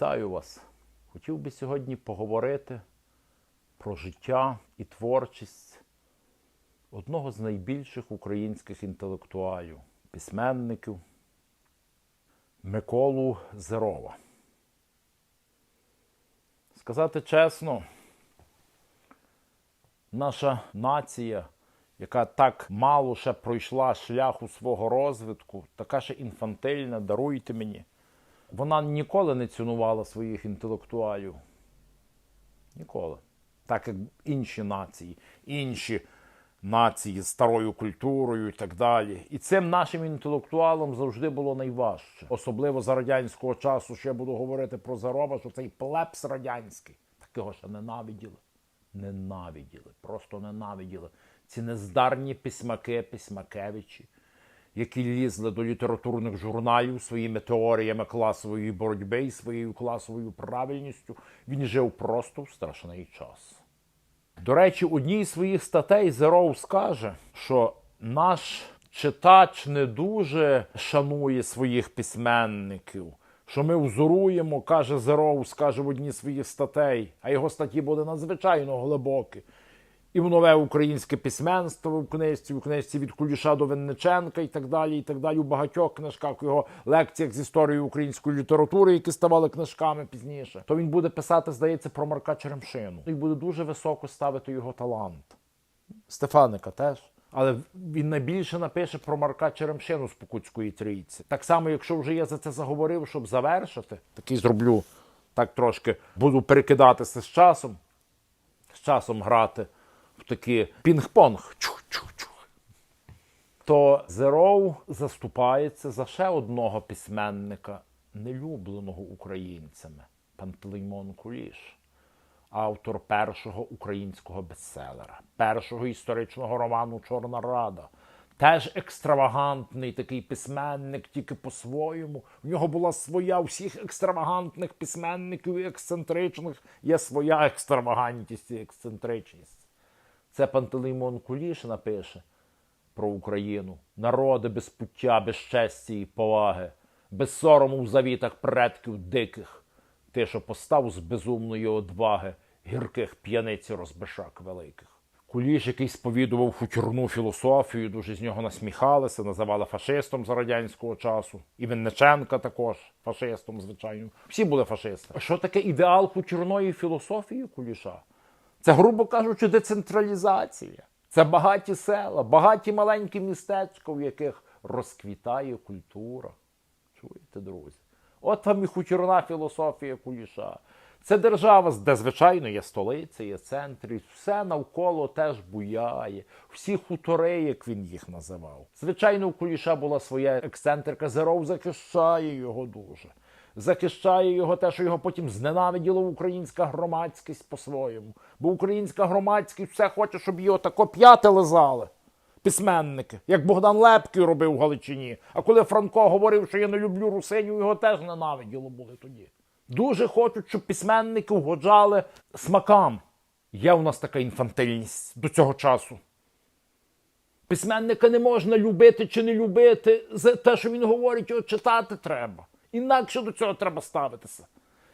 Вітаю вас! Хотів би сьогодні поговорити про життя і творчість одного з найбільших українських інтелектуалів, письменників Миколу Зерова. Сказати чесно, наша нація, яка так мало ще пройшла шляху свого розвитку, така ще інфантильна, даруйте мені. Вона ніколи не цінувала своїх інтелектуалів. Ніколи. Так як інші нації, інші нації з старою культурою і так далі. І цим нашим інтелектуалам завжди було найважче. Особливо за радянського часу, що я буду говорити про Зарова, що цей плебс радянський. Такого ще ненавиділи. Ненавиділи, просто ненавиділи. Ці нездарні письмаки, письмакевичі які лізли до літературних журналів своїми теоріями класової боротьби і своєю класовою правильністю, він жив просто в страшний час. До речі, одній з своїх статей Зеров скаже, що наш читач не дуже шанує своїх письменників. Що ми взоруємо, каже Зеров, скаже в одній своїх статей, а його статті були надзвичайно глибокі і в нове українське письменство в книжці, в книжці від Куліша до Винниченка і так далі. і так далі. У багатьох книжках, в його лекціях з історії української літератури, які ставали книжками пізніше, то він буде писати, здається, про Марка Черемшину. І буде дуже високо ставити його талант. Стефаника теж. Але він найбільше напише про Марка Черемшину з Покутської трійці. Так само, якщо вже я за це заговорив, щоб завершити, такий зроблю так трошки, буду перекидатися з часом, з часом грати в такі пінг-понг. То Зеров заступається за ще одного письменника, нелюбленого українцями Пантелеймон Куліш, автор першого українського бестселера, першого історичного роману Чорна Рада. Теж екстравагантний такий письменник, тільки по-своєму. В нього була своя у всіх екстравагантних письменників і ексцентричних є своя екстравагантність і ексцентричність. Це Пантелеймон Куліш напише про Україну. Народи без пуття, без честі і поваги, без сорому в завітах предків диких. Ти, що постав з безумної одваги, гірких п'яниць і розбишак великих. Куліш, який сповідував хутірну філософію, дуже з нього насміхалися, називали фашистом за радянського часу. І Винниченка також фашистом, звичайно. Всі були фашисти. А що таке ідеал хутірної філософії Куліша? Це, грубо кажучи, децентралізація. Це багаті села, багаті маленькі містечка, в яких розквітає культура. Чуєте, друзі? От вам і хутірна філософія куліша. Це держава, де, звичайно, є столиця, є центр, і все навколо теж буяє. Всі хутори, як він їх називав. Звичайно, у куліша була своя ексцентрика. Зеров захищає його дуже захищає його те, що його потім зненавиділа українська громадськість по-своєму. Бо українська громадськість все хоче, щоб його тако п'яти лизали. Письменники, як Богдан Лепкий робив в Галичині. А коли Франко говорив, що я не люблю русинів, його теж ненавиділо були тоді. Дуже хочуть, щоб письменники угоджали смакам. Є у нас така інфантильність до цього часу. Письменника не можна любити чи не любити за те, що він говорить, його читати треба. Інакше до цього треба ставитися.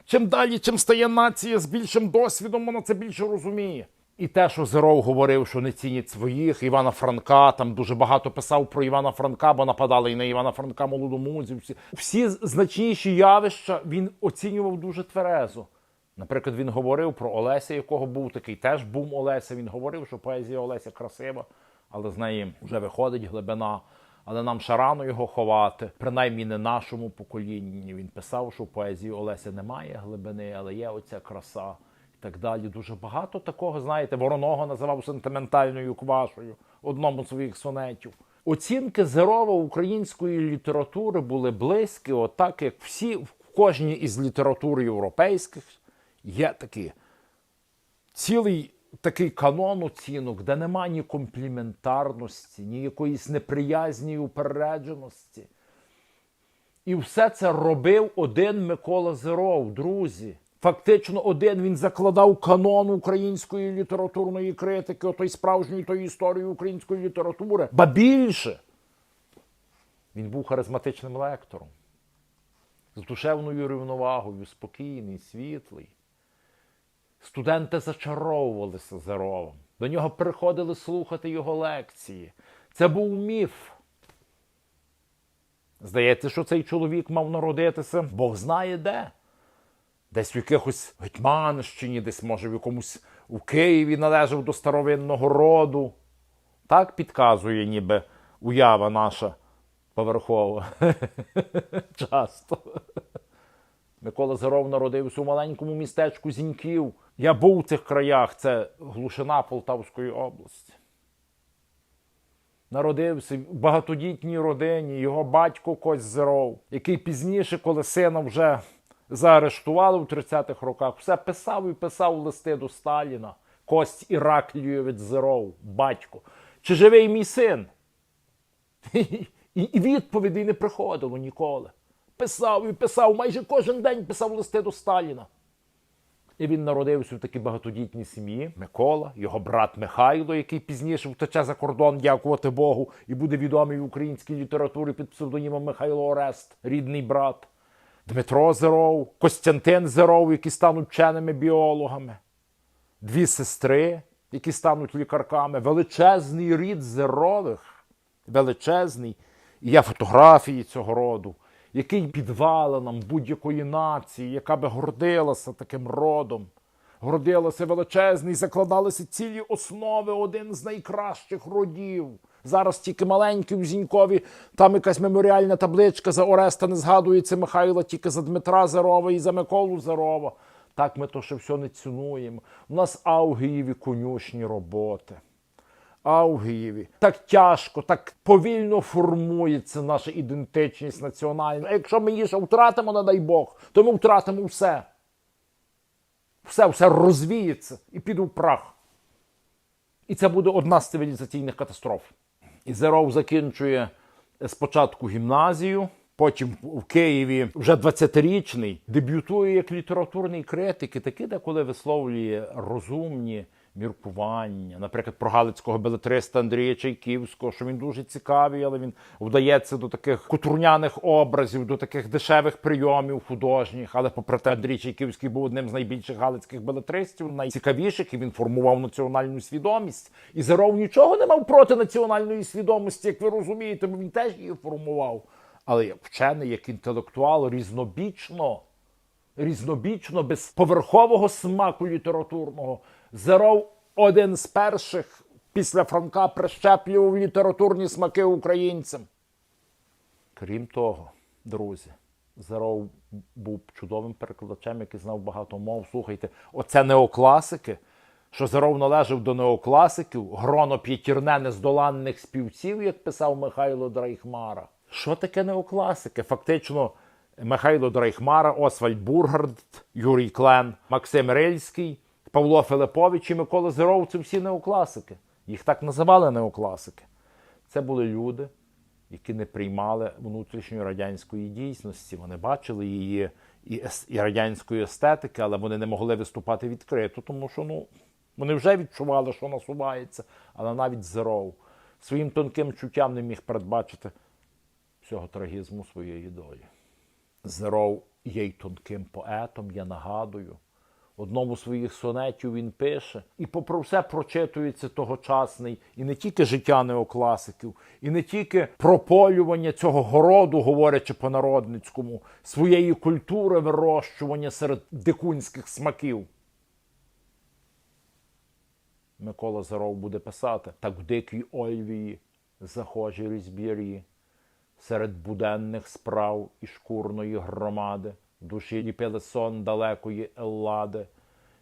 Чим далі, чим стає нація з більшим досвідом, вона це більше розуміє. І те, що Зеров говорив, що не цінять своїх Івана Франка, там дуже багато писав про Івана Франка, бо нападали і на Івана Франка молодомузів. Всі, всі значніші явища він оцінював дуже тверезо. Наприклад, він говорив про Олеся, якого був такий теж бум Олеся. Він говорив, що поезія Олеся красива, але з неї вже виходить глибина але нам ще рано його ховати, принаймні не нашому поколінні. Він писав, що в поезії Олеся немає глибини, але є оця краса і так далі. Дуже багато такого, знаєте, вороного називав сентиментальною квашою одному з своїх сонетів. Оцінки Зерова української літератури були близькі, отак як всі в кожній із літератур європейських є такі цілий такий канон оцінок, де нема ні компліментарності, ні якоїсь неприязні упередженості. І все це робив один Микола Зеров, друзі. Фактично, один він закладав канон української літературної критики, отої справжньої тої історії української літератури. Ба більше він був харизматичним лектором. з душевною рівновагою, спокійний, світлий. Студенти зачаровувалися Зеровим. До нього приходили слухати його лекції. Це був міф. Здається, що цей чоловік мав народитися, Бог знає де. Десь в якихось Гетьманщині, десь, може, в якомусь у Києві належав до старовинного роду. Так підказує, ніби уява наша поверхова. Часто. Микола Зеров народився у маленькому містечку Зіньків. Я був у цих краях, це глушина Полтавської області. Народився в багатодітній родині, його батько Кость Зеров, який пізніше, коли сина вже заарештували в 30-х роках, все писав і писав листи до Сталіна. Кость Іраклійович Зеров, батько. Чи живий мій син? І відповідей не приходило ніколи. Писав і писав, майже кожен день писав листи до Сталіна. І він народився в такій багатодітній сім'ї. Микола, його брат Михайло, який пізніше втече за кордон, дякувати Богу, і буде відомий в українській літературі під псевдонімом Михайло Орест, рідний брат. Дмитро Зеров, Костянтин Зеров, які стануть вченими біологами. Дві сестри, які стануть лікарками, величезний рід Зерових, величезний. І є фотографії цього роду, який підвала нам будь-якої нації, яка би гордилася таким родом. Гордилася величезний, закладалися цілі основи, один з найкращих родів. Зараз тільки маленький у Зінькові, там якась меморіальна табличка за Ореста не згадується Михайла, тільки за Дмитра Зерова і за Миколу Зерова. Так ми то ще все не цінуємо. У нас аугієві конюшні роботи. Аугієві. Так тяжко, так повільно формується наша ідентичність національна. А якщо ми її ще втратимо, не дай Бог, то ми втратимо все. Все, все розвіється і піде в прах. І це буде одна з цивілізаційних катастроф. І Зеров закінчує спочатку гімназію, потім в Києві вже 20-річний, дебютує як літературний критик і таки деколи висловлює розумні міркування. Наприклад, про галицького белетриста Андрія Чайківського, що він дуже цікавий, але він вдається до таких кутурняних образів, до таких дешевих прийомів художніх. Але попри те, Андрій Чайківський був одним з найбільших галицьких белетристів, найцікавіших, і він формував національну свідомість. І Зеров нічого не мав проти національної свідомості, як ви розумієте, бо він теж її формував. Але як вчений, як інтелектуал, різнобічно, різнобічно, без поверхового смаку літературного. Зеров один з перших після Франка прищеплював літературні смаки українцям. Крім того, друзі, Зеров був чудовим перекладачем, який знав багато мов. Слухайте, оце неокласики, що Зеров належав до неокласиків, гроно п'ятірне нездоланних співців, як писав Михайло Драйхмара. Що таке неокласики? Фактично, Михайло Драйхмара, Освальд Бургард, Юрій Клен, Максим Рильський, Павло Филипович і Микола Зеров це всі неокласики. Їх так називали неокласики. Це були люди, які не приймали внутрішньої радянської дійсності. Вони бачили її і, і радянської естетики, але вони не могли виступати відкрито, тому що ну, вони вже відчували, що насувається, але навіть Зеров своїм тонким чуттям не міг передбачити всього трагізму своєї долі. Зеров є й тонким поетом, я нагадую. Одному з своїх сонетів він пише, і попри все прочитується тогочасний, і не тільки життя неокласиків, і не тільки прополювання цього городу, говорячи по-народницькому, своєї культури вирощування серед дикунських смаків. Микола Зеров буде писати так в дикій Ольвії, захожі різбір'ї, серед буденних справ і шкурної громади, душі ліпили сон далекої Еллади,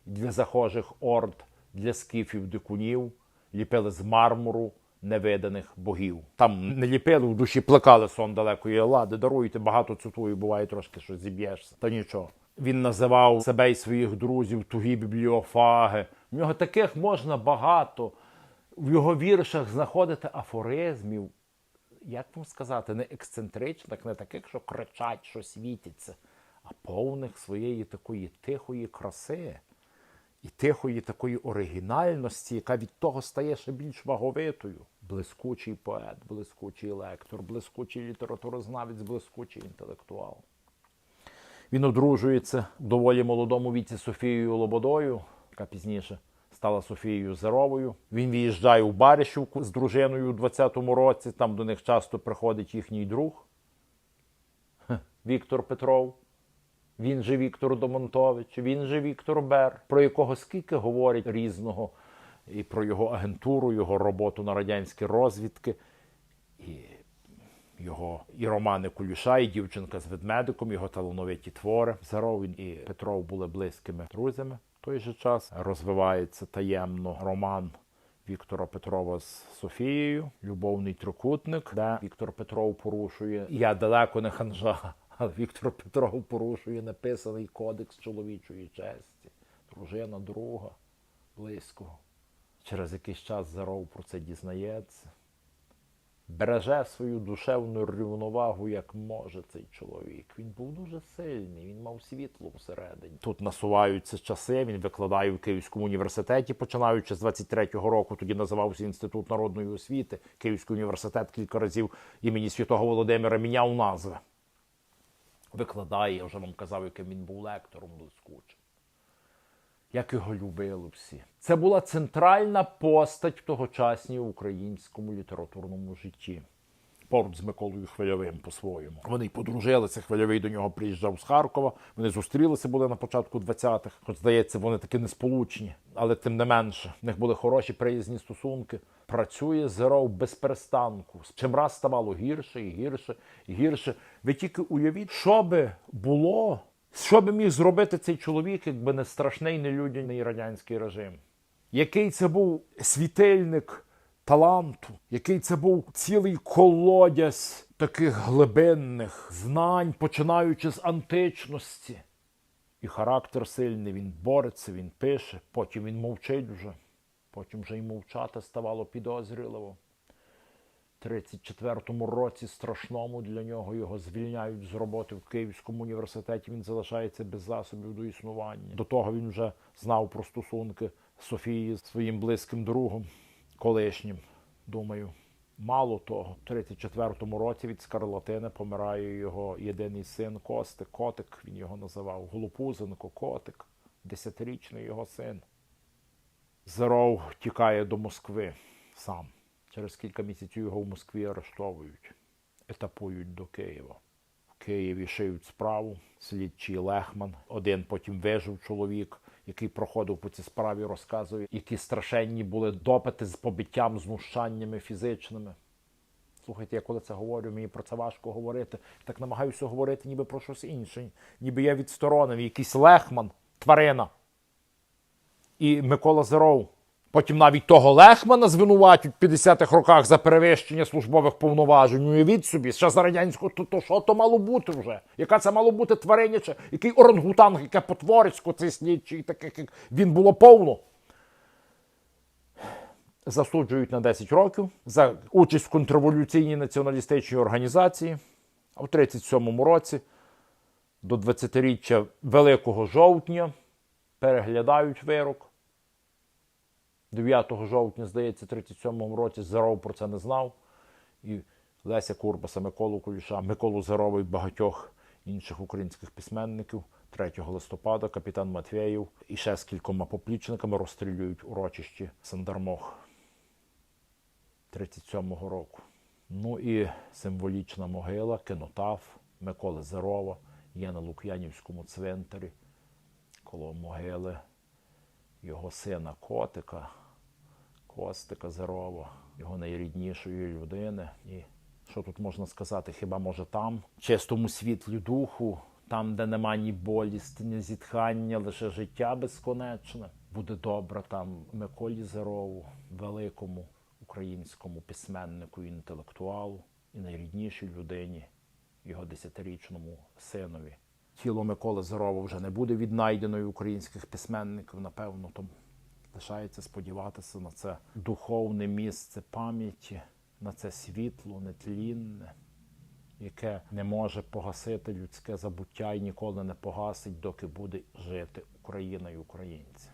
для захожих орд, для скіфів дикунів, ліпили з мармуру невиданих богів. Там не ліпили в душі, плекали сон далекої Еллади. Даруйте, багато цитую, буває трошки, що зіб'єшся. Та нічого. Він називав себе і своїх друзів тугі бібліофаги. В нього таких можна багато. В його віршах знаходити афоризмів, як вам сказати, не ексцентричних, не таких, що кричать, що світяться, повних своєї такої тихої краси і тихої такої оригінальності, яка від того стає ще більш ваговитою. Блискучий поет, блискучий лектор, блискучий літературознавець, блискучий інтелектуал. Він одружується в доволі молодому віці Софією Лободою, яка пізніше стала Софією Зеровою. Він виїжджає у Баришівку з дружиною у 20-му році. Там до них часто приходить їхній друг Віктор Петров. Він же Віктор Домонтович, він же Віктор Бер, про якого скільки говорять різного, і про його агентуру, його роботу на радянські розвідки, і його і Романи Кулюша, і дівчинка з ведмедиком, його талановиті твори. Заров і Петров були близькими друзями. В той же час розвивається таємно роман Віктора Петрова з Софією, любовний трикутник, де Віктор Петров порушує. Я далеко не ханжа, але Віктор Петров порушує написаний кодекс чоловічої честі. Дружина друга, близького. Через якийсь час Заров про це дізнається. Береже свою душевну рівновагу, як може цей чоловік. Він був дуже сильний, він мав світло всередині. Тут насуваються часи. Він викладає в Київському університеті, починаючи з 23-го року. Тоді називався Інститут народної освіти. Київський університет кілька разів імені Святого Володимира міняв назви. Викладає, я вже вам казав, яким він був лектором блискучим. Як його любили всі. Це була центральна постать в тогочасній українському літературному житті. Поруч з Миколою Хвильовим по-своєму. Вони подружилися. Хвильовий до нього приїжджав з Харкова. Вони зустрілися були на початку 20-х. Хоч здається, вони таки несполучні, але тим не менше, в них були хороші приязні стосунки. Працює Зеров без перестанку. Чим раз ставало гірше і гірше і гірше. Ви тільки уявіть, що би було, що би міг зробити цей чоловік, якби не страшний нелюдяний радянський режим? Який це був світильник таланту, який це був цілий колодязь таких глибинних знань, починаючи з античності. І характер сильний, він бореться, він пише, потім він мовчить вже, потім вже й мовчати ставало підозріливо. В 34-му році страшному для нього його звільняють з роботи в Київському університеті. Він залишається без засобів до існування. До того він вже знав про стосунки Софії з своїм близьким другом, колишнім. Думаю, мало того, в 34-му році від скарлатини помирає його єдиний син Костик, Котик, він його називав Голопузенко, Котик, десятирічний його син. Зеров тікає до Москви сам. Через кілька місяців його в Москві арештовують, етапують до Києва. В Києві шиють справу, слідчий Лехман. Один потім вижив чоловік, який проходив по цій справі, розказує, які страшенні були допити з побиттям, знущаннями фізичними. Слухайте, я коли це говорю, мені про це важко говорити. Так намагаюся говорити ніби про щось інше, ніби я відсторонив якийсь Лехман, тварина. І Микола Зеров. Потім навіть того Лехмана звинуватять в 50-х роках за перевищення службових повноважень. Уявіть собі, ще за радянського, то, то що то мало бути вже? Яка це мало бути твариняче? Який орангутанг, яке потворисько цей слідчий, таких як він було повно. Засуджують на 10 років за участь в контрреволюційній націоналістичній організації. А в 37-му році до 20-річчя Великого жовтня переглядають вирок. 9 жовтня, здається, 37-му році Зеров про це не знав. І Леся Курбаса, Миколу Куліша, Миколу Зерова і багатьох інших українських письменників 3 листопада капітан Матвєєв і ще з кількома поплічниками розстрілюють урочищі Сандармох 37-го року. Ну і символічна могила, кенотаф Миколи Зерова є на Лук'янівському цвинтарі коло могили його сина Котика, Костика Зерова, його найріднішої людини. І що тут можна сказати? Хіба може там, чистому світлі духу, там, де нема ні болісті, ні зітхання, лише життя безконечне, буде добре там Миколі Зерову, великому українському письменнику і інтелектуалу, і найріднішій людині, його десятирічному синові. Тіло Миколи Зерова вже не буде віднайденою українських письменників, напевно, то лишається сподіватися на це духовне місце пам'яті, на це світло нетлінне, яке не може погасити людське забуття і ніколи не погасить, доки буде жити Україна і українці.